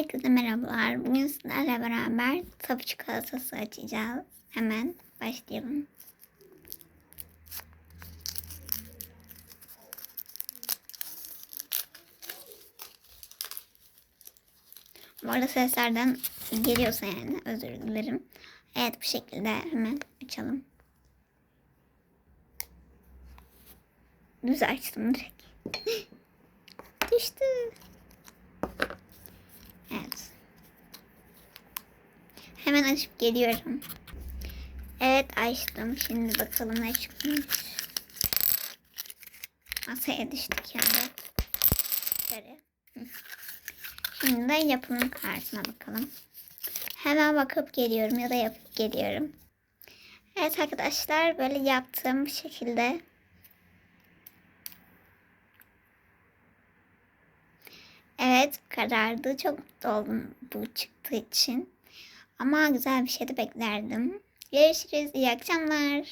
Herkese merhabalar. Bugün sizlerle beraber tapu çikolatası açacağız. Hemen başlayalım. Bu arada seslerden geliyorsa yani özür dilerim. Evet bu şekilde hemen açalım. Düz açtım direkt. Düştü. Evet. Hemen açıp geliyorum. Evet açtım. Şimdi bakalım ne çıkmış. Masaya düştük yani. Şöyle. Hı. Şimdi de yapımın kartına bakalım. Hemen bakıp geliyorum ya da yapıp geliyorum. Evet arkadaşlar böyle yaptığım şekilde. Evet karardı. Çok mutlu oldum bu çıktığı için. Ama güzel bir şey de beklerdim. Görüşürüz. İyi akşamlar.